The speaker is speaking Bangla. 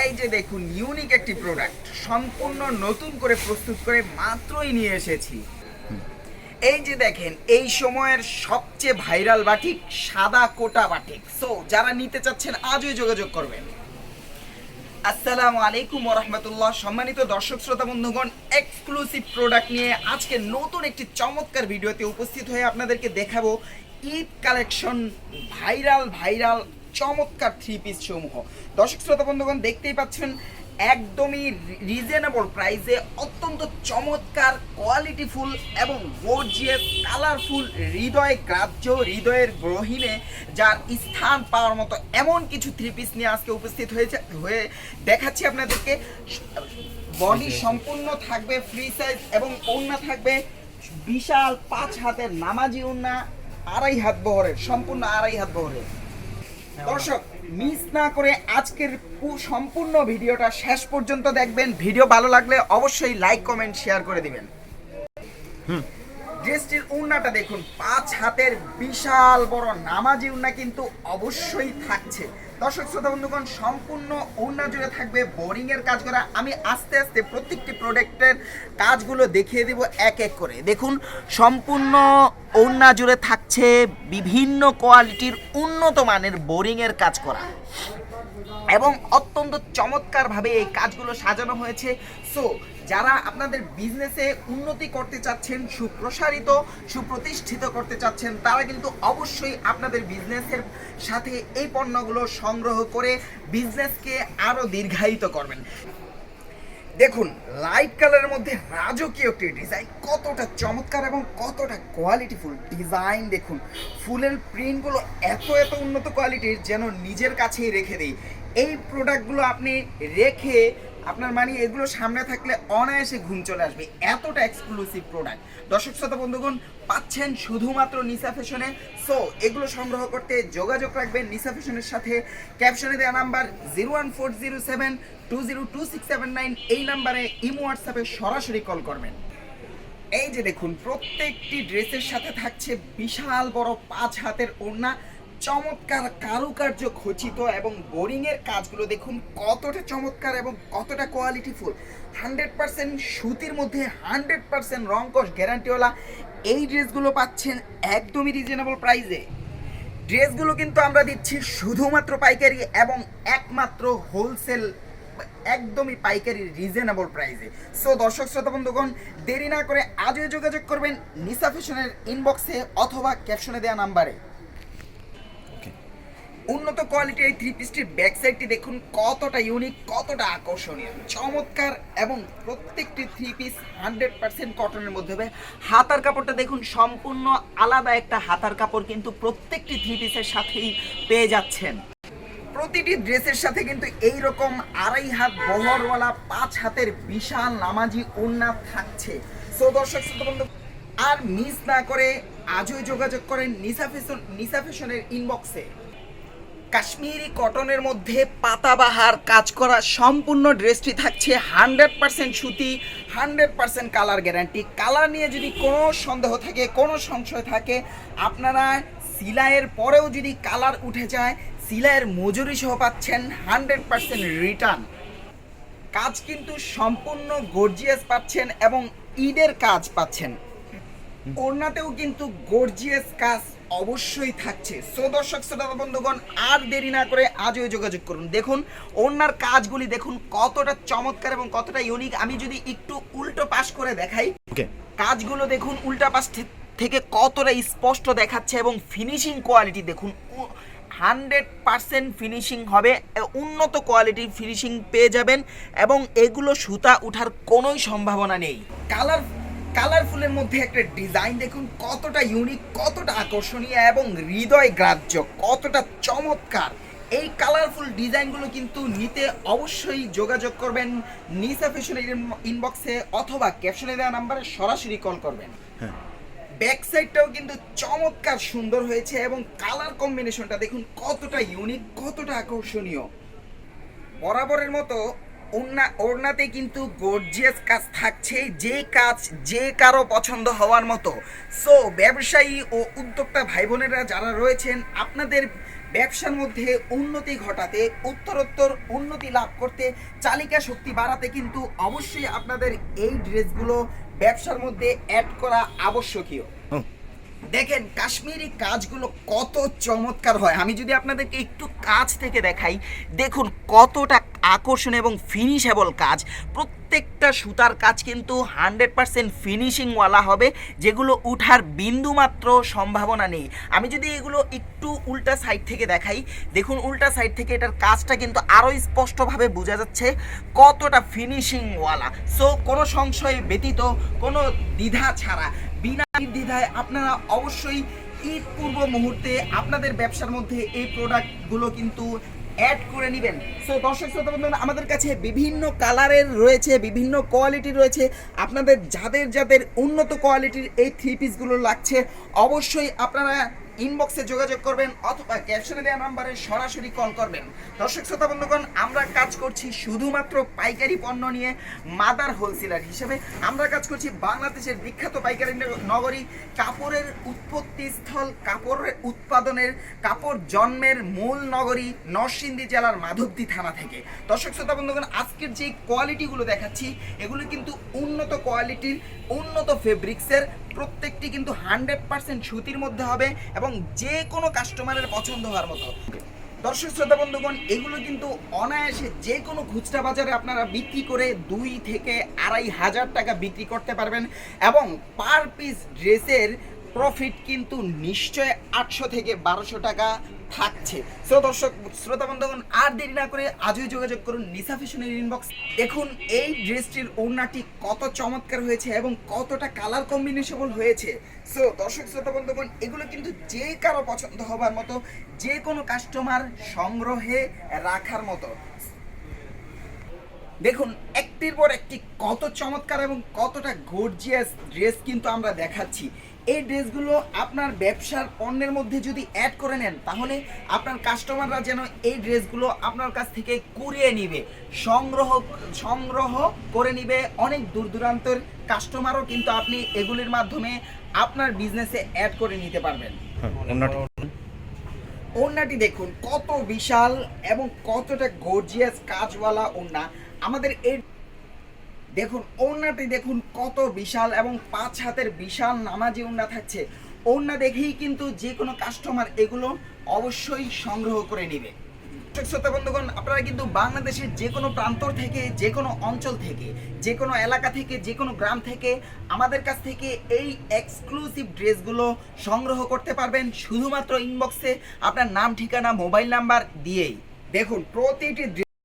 এই যে দেখুন ইউনিক একটি প্রোডাক্ট সম্পূর্ণ নতুন করে প্রস্তুত করে মাত্রই নিয়ে এসেছি। এই যে দেখেন, এই সময়ের সবচেয়ে ভাইরাল বাটিক সাদা কোটা বাটিক সো যারা নিতে চাচ্ছেন, আজই যোগাযোগ করবেন। আসসালামু আলাইকুম রহমতুল্লাহ সম্মানিত দর্শক, শ্রোতা, বন্ধুগণ এক্সক্লুসিভ প্রোডাক্ট নিয়ে আজকে নতুন একটি চমৎকার ভিডিওতে উপস্থিত হয়ে আপনাদেরকে দেখাবো ঈদ কালেকশন ভাইরাল ভাইরাল চমৎকার থ্রি পিস সমূহ। দর্শক শ্রোতা বন্ধুগণ দেখতেই পাচ্ছেন একদমই রিজনেবল প্রাইসে অত্যন্ত চমৎকার কোয়ালিটিফুল এবং গর্জিয়াস কালারফুল হৃদয় গ্রাহ্য হৃদয়ের গ্রহিণে যার স্থান পাওয়ার মতো এমন কিছু থ্রি পিস নিয়ে আজকে উপস্থিত হয়েছে হয়ে দেখাচ্ছি আপনাদেরকে। বডি সম্পূর্ণ থাকবে ফ্রি সাইজ এবং ওড়না থাকবে বিশাল পাঁচ হাতের নামাজি ওড়না আড়াই হাত বহরের সম্পূর্ণ আড়াই হাত বহরের। দর্শক, মিস না করে আজকের সম্পূর্ণ ভিডিওটা শেষ পর্যন্ত দেখবেন। ভিডিও ভালো লাগলে অবশ্যই লাইক কমেন্ট শেয়ার করে দিবেন। ড্রেসটির উন্নাটা দেখুন, পাঁচ হাতের বিশাল বড় নামাজি উন্না কিন্তু অবশ্যই থাকছে। দর্শক, শ্রোতা, বন্ধুগণ, সম্পূর্ণ উন্না জুড়ে থাকবে বোরিং এর কাজ করা। আমি আস্তে আস্তে প্রত্যেকটি প্রোডাক্টের কাজগুলো দেখিয়ে দিব এক এক করে। দেখুন, সম্পূর্ণ ওড়না জুড়ে থাকছে বিভিন্ন কোয়ালিটির উন্নত মানের বোরিং এর কাজ করা। এবং অত্যন্ত চমৎকারভাবে এই কাজগুলো সাজানো হয়েছে। সো যারা আপনাদের বিজনেসে উন্নতি করতে চাচ্ছেন, সুপ্রসারিত, সুপ্রতিষ্ঠিত করতে চাচ্ছেন, তারা কিন্তু অবশ্যই আপনাদের বিজনেসের সাথে এই পণ্যগুলো সংগ্রহ করে বিজনেসকে আরও দীর্ঘায়িত করবেন। দেখুন লাইট কালারের মধ্যে রাজকীয় একটি ডিজাইন কতটা চমৎকার এবং কতটা কোয়ালিটিফুল ডিজাইন দেখুন। ফুলের প্রিন্টগুলো এত এত উন্নত কোয়ালিটির যেন নিজের কাছেই রেখে দিই। এই প্রোডাক্টগুলো আপনি রেখে আপনার মানে এগুলো সামনে থাকলে অনায়াসে ঘুম চলে আসবে। এতটা এক্সক্লুসিভ প্রোডাক্ট দর্শক, শ্রোতা, বন্ধুগণ, পাচ্ছেন শুধুমাত্র নিসা ফ্যাশনে সো এগুলো সংগ্রহ করতে যোগাযোগ রাখবেন নিসা ফ্যাশনের সাথে। ক্যাপশনে দেওয়া number zero one four zero seven two zero two six seven nine এই নাম্বারে ইমো হোয়াটসঅ্যাপে সরাসরি কল করবেন। এই যে দেখুন, প্রত্যেকটি ড্রেসের সাথে থাকছে বিশাল বড় পাঁচ হাতের ওড়না। চমৎকার কারুকার্য খচিত এবং বোরিং এর কাজগুলো দেখুন কতটা চমৎকার এবং কতটা কোয়ালিটিফুল হান্ড্রেড পার্সেন্ট সুতির মধ্যে হান্ড্রেড পার্সেন্ট রংকশ গ্যারান্টিওয়ালা এই ড্রেসগুলো পাচ্ছেন একদমই রিজনেবল প্রাইসে ড্রেসগুলো কিন্তু আমরা দিচ্ছি শুধুমাত্র পাইকারি এবং একমাত্র হোলসেল একদমই পাইকারি রিজনেবল প্রাইসে সো দর্শক, শ্রোতা, বন্ধুগণ, দেরি না করে আজই যোগাযোগ করবেন নিসা ফ্যাশনের ইনবক্সে অথবা ক্যাপশনে দেওয়া নাম্বারে উন্নত কোয়ালিটির এই থ্রি পিসটির ব্যাক সাইডটি দেখুন কতটা ইউনিক কতটা আকর্ষণীয়। চমৎকার এবং প্রত্যেকটি থ্রি পিস হান্ড্রেড পার্সেন্ট কটনের মধ্যে হবে। হাতার কাপড়টা দেখুন, সম্পূর্ণ আলাদা একটা হাতার কাপড় কিন্তু প্রত্যেকটি থ্রি পিসের সাথেই পেয়ে যাচ্ছেন। প্রতিটি ড্রেসের সাথে কিন্তু এই রকম আড়াই হাত বহরওয়ালা, পাঁচ হাতের বিশাল নামাজি ওড়না থাকছে। সো দর্শক, শ্রোতা বন্ধু, আর মিস না করে আজই যোগাযোগ করেন নিসা ফ্যাশন, নিসা ফ্যাশনের ইনবক্সে কাশ্মীরি কটনের মধ্যে পাতাবাহার কাজ করা সম্পূর্ণ ড্রেসটি থাকছে হান্ড্রেড পার্সেন্ট সুতি hundred percent colour guarantee. Colour নিয়ে যদি কোনো সন্দেহ থাকে কোনো সংশয় থাকে আপনারা সিলাইয়ের পরেও যদি কালার উঠে যায় সিলাইয়ের মজুরি সহ পাচ্ছেন হান্ড্রেড পার্সেন্ট রিটার্ন। কাজ কিন্তু সম্পূর্ণ গর্জিয়াস পাচ্ছেন এবং ঈদের কাজ পাচ্ছেন। ওড়নাতেও কিন্তু গর্জিয়াস কাজ অবশ্যই থাকছে। সো দর্শক শ্রোতা বন্ধুগণ আর দেরি না করে আজই যোগাযোগ করুন। দেখুন ওড়নার কাজগুলি দেখুন কতটা চমৎকার এবং কতটা ইউনিক আমি যদি একটু উল্টো পাশ করে দেখাই ওকে কাজগুলো দেখুন উল্টা পাশ থেকে কতটা স্পষ্ট দেখাচ্ছে এবং ফিনিশিং কোয়ালিটি দেখুন হান্ড্রেড পারসেন্ট ফিনিশিং হবে। উন্নত কোয়ালিটির ফিনিশিং পেয়ে যাবেন এবং এগুলো সুতা উঠার কোনোই সম্ভাবনা নেই। কালার কালারফুলের মধ্যে একটা ডিজাইন দেখুন কতটা ইউনিক কতটা আকর্ষণীয় এবং হৃদয় গ্রাহ্য কতটা চমৎকার। এই কালারফুল ডিজাইনগুলো কিন্তু নিতে অবশ্যই যোগাযোগ করবেন নিসা ফ্যাশনের ইনবক্সে অথবা ক্যাপশনে দেওয়া নাম্বারে সরাসরি কল করবেন। হ্যাঁ। ব্যাক সাইডটাও কিন্তু চমৎকার সুন্দর হয়েছে এবং কালার কম্বিনেশনটা দেখুন কতটা ইউনিক কতটা আকর্ষণীয়। বরাবরের মতো ওড়না ওড়নাতে কিন্তু গর্জিয়াস কাজ থাকছে যে কাজ যে কারও পছন্দ হওয়ার মতো। সো ব্যবসায়ী ও উদ্যোক্তা ভাই বোনেরা যারা রয়েছেন আপনাদের ব্যবসার মধ্যে উন্নতি ঘটাতে উত্তরোত্তর উন্নতি লাভ করতে চালিকা শক্তি বাড়াতে কিন্তু অবশ্যই আপনাদের এই ড্রেসগুলো ব্যবসার মধ্যে অ্যাড করা আবশ্যকীয়। দেখেন কাশ্মীরি কাজগুলো কত চমৎকার হয়। আমি যদি আপনাদেরকে একটু কাজ থেকে দেখাই দেখুন কতটা আকর্ষণ এবং ফিনিশেবল কাজ। প্রত্যেকটা সুতার কাজ কিন্তু হান্ড্রেড পারসেন্ট ফিনিশিংওয়ালা হবে, যেগুলো উঠার বিন্দুমাত্র সম্ভাবনা নেই। আমি যদি এগুলো একটু উল্টা সাইড থেকে দেখাই, দেখুন উল্টা সাইড থেকে এটার কাজটা কিন্তু আরও স্পষ্টভাবে বোঝা যাচ্ছে কতটা ফিনিশিংওয়ালা সো কোনো সংশয় ব্যতীত, কোনো দ্বিধা ছাড়া, বিনা দ্বিধায় আপনারা অবশ্যই ঈদ পূর্ব মুহূর্তে আপনাদের ব্যবসার মধ্যে এই প্রোডাক্টগুলো কিন্তু অ্যাড করে নেবেন। সো দর্শক শ্রোতা আমাদের কাছে বিভিন্ন কালারের রয়েছে, বিভিন্ন কোয়ালিটির রয়েছে। আপনাদের যাদের যাদের উন্নত কোয়ালিটির এই থ্রি পিসগুলো লাগছে, অবশ্যই আপনারা ইনবক্সে যোগাযোগ করবেন অথবা ক্যাপশনে দেওয়া নাম্বারে সরাসরি কল করবেন। দর্শক, শ্রোতা, বন্ধুগণ, আমরা কাজ করছি শুধুমাত্র পাইকারি পণ্য নিয়ে মাদার হোলসেলার হিসেবে। আমরা কাজ করছি বাংলাদেশের বিখ্যাত পাইকারি নগরী, কাপড়ের উৎপত্তি স্থল কাপড়ের উৎপাদনের, কাপড় জন্মের মূল নগরী নরসিংদী জেলার মাধবদী থানা থেকে। দর্শক, শ্রোতা, বন্ধুগণ, আজকের যে কোয়ালিটিগুলো দেখাচ্ছি, এগুলো কিন্তু উন্নত কোয়ালিটির উন্নত ফেব্রিক্সের প্রত্যেকটি কিন্তু হান্ড্রেড পার্সেন্ট সুতির মধ্যে হবে এবং যে কোনো কাস্টমারের পছন্দ হওয়ার মতো। দর্শক, শ্রোতা, বন্ধুগণ, এগুলো কিন্তু অনায়াসে যে কোনো খুচরা বাজারে আপনারা বিক্রি করে দুই থেকে আড়াই হাজার টাকা বিক্রি করতে পারবেন এবং পার পিস ড্রেসের প্রফিট কিন্তু নিশ্চয় আটশো থেকে বারোশো টাকা থাকছে। সো দর্শক, শ্রোতা বন্ধুগণ, আর দেরি না করে আজই যোগাযোগ করুন নিসা ফ্যাশনের ইনবক্স দেখুন, এই ড্রেসটির ওড়নাটি কত চমৎকার হয়েছে এবং কতটা কালার কম্বিনেশন হয়েছে। সো দর্শক, শ্রোতা বন্ধুগণ, এগুলো কিন্তু যে কারও পছন্দ হবার মতো, যে কোনো কাস্টমার সংগ্রহে রাখার মতো। দেখুন একটির পর একটি কত চমৎকার এবং কতটা গর্জিয়াস ড্রেস কিন্তু আমরা দেখাচ্ছি। এই ড্রেসগুলো আপনার ব্যবসার পণ্যের মধ্যে যদি অ্যাড করে নেন তাহলে আপনার কাস্টমাররা যেন এই ড্রেসগুলো আপনার কাছ থেকে কুড়িয়ে নিবে। সংগ্রহ সংগ্রহ করে নিবে অনেক দূর দূরান্তের কাস্টমারও কিন্তু আপনি এগুলির মাধ্যমে আপনার বিজনেসে অ্যাড করে নিতে পারবেন। ওড়নাটি দেখুন কত বিশাল এবং কতটা গর্জিয়াস কাজওয়ালা ওড়না। আমাদের এই দেখুন, ওড়নাটি দেখুন কত বিশাল এবং পাঁচ হাতের বিশাল নামাজি ওড়না থাকছে। ওড়না দেখেই কিন্তু যে কোনো কাস্টমার এগুলো অবশ্যই সংগ্রহ করে নেবে। শ্রোতা, বন্ধুগণ, আপনারা কিন্তু বাংলাদেশের যে কোনো প্রান্তর থেকে, যে কোনো অঞ্চল থেকে, যে কোনো এলাকা থেকে, যে কোনো গ্রাম থেকে আমাদের কাছ থেকে এই এক্সক্লুসিভ ড্রেসগুলো সংগ্রহ করতে পারবেন শুধুমাত্র ইনবক্সে আপনার নাম, ঠিকানা মোবাইল নাম্বার দিয়েই। দেখুন, প্রতিটি